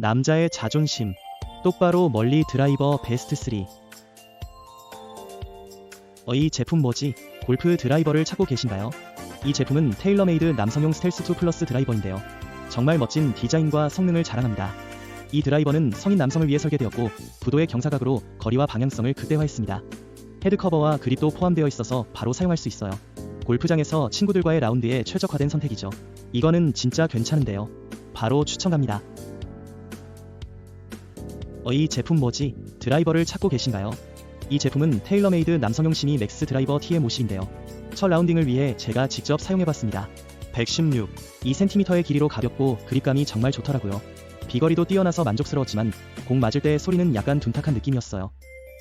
남자의 자존심. 똑바로 멀리 드라이버 베스트 3. 어, 이 제품 뭐지? 골프 드라이버를 찾고 계신가요? 이 제품은 테일러메이드 남성용 스텔스2 플러스 드라이버인데요. 정말 멋진 디자인과 성능을 자랑합니다. 이 드라이버는 성인 남성을 위해 설계되었고 부도의 경사각으로 거리와 방향성을 극대화했습니다. 헤드 커버와 그립도 포함되어 있어서 바로 사용할 수 있어요. 골프장에서 친구들과의 라운드에 최적화된 선택이죠. 이거는 진짜 괜찮은데요. 바로 추천 갑니다. 어, 이 제품 뭐지? 드라이버를 찾고 계신가요? 이 제품은 테일러메이드 남성용 시미 맥스 드라이버 TM50인데요. 첫 라운딩을 위해 제가 직접 사용해봤습니다. 116, 2cm의 길이로 가볍고 그립감이 정말 좋더라고요. 비거리도 뛰어나서 만족스러웠지만 공 맞을 때 소리는 약간 둔탁한 느낌이었어요.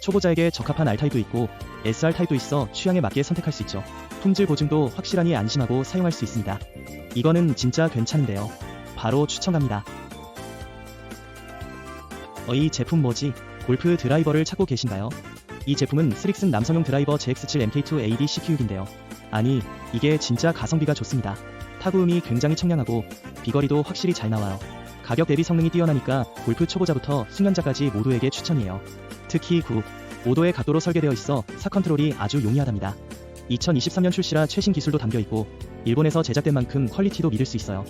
초보자에게 적합한 R타입도 있고 SR타입도 있어 취향에 맞게 선택할 수 있죠. 품질 보증도 확실하니 안심하고 사용할 수 있습니다. 이거는 진짜 괜찮은데요. 바로 추천 갑니다. 어, 이 제품 뭐지? 골프 드라이버를 찾고 계신가요? 이 제품은 스릭슨 남성용 드라이버 JX7 MK2 AD CQ6인데요. 아니, 이게 진짜 가성비가 좋습니다. 타구음이 굉장히 청량하고 비거리도 확실히 잘 나와요. 가격 대비 성능이 뛰어나니까 골프 초보자부터 숙련자까지 모두에게 추천이에요. 특히 9, 5도의 각도로 설계되어 있어 사 컨트롤이 아주 용이하답니다. 2023년 출시라 최신 기술도 담겨 있고 일본에서 제작된 만큼 퀄리티도 믿을 수 있어요.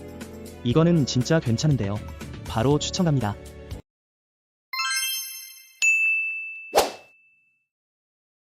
이거는 진짜 괜찮은데요. 바로 추천 갑니다.